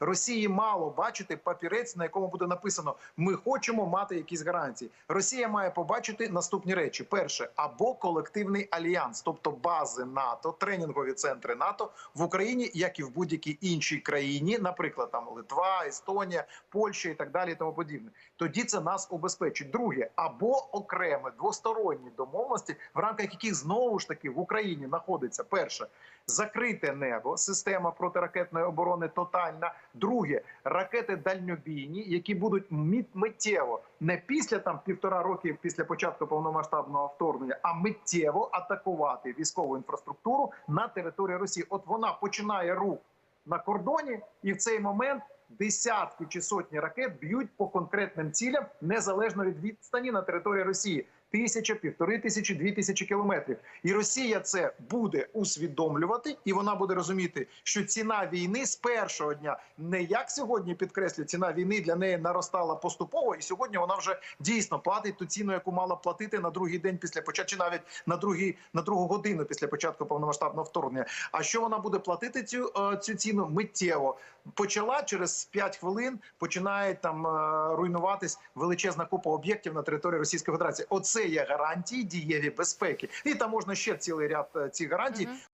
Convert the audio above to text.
Росії мало бачити папірець, на якому буде написано: Ми хочемо мати якісь гарантії. Росія має побачити наступні речі: перше або колективний альянс, тобто бази НАТО, тренінгові центри НАТО в Україні, як і в будь-якій іншій країні, наприклад, там Литва, Естонія, Польща і так далі, і тому подібне. Тоді це нас убезпечить. Друге, або окреме двосторонні домовленості, в рамках яких знову ж таки в Україні знаходиться перше закрите небо, система протиракетної оборони тотальна. Друге ракети дальньобійні, які будуть миттєво не після там півтора роки після початку повномасштабного вторгнення, а миттєво атакувати військову інфраструктуру на території Росії. От вона починає рух на кордоні, і в цей момент десятки чи сотні ракет б'ють по конкретним цілям незалежно від відстані на території Росії. Тисяча, півтори тисячі, дві тисячі кілометрів, і Росія це буде усвідомлювати, і вона буде розуміти, що ціна війни з першого дня не як сьогодні підкреслюю, ціна війни для неї наростала поступово, і сьогодні вона вже дійсно платить ту ціну, яку мала платити на другий день після початку, чи навіть на другий на другу годину після початку повномасштабного вторгнення. А що вона буде платити цю, е, цю ціну миттєво? Почала через 5 хвилин починає там е, руйнуватись величезна купа об'єктів на території Російської Федерації. Оце є гарантії дієві безпеки, і там можна ще цілий ряд е, цих гарантій.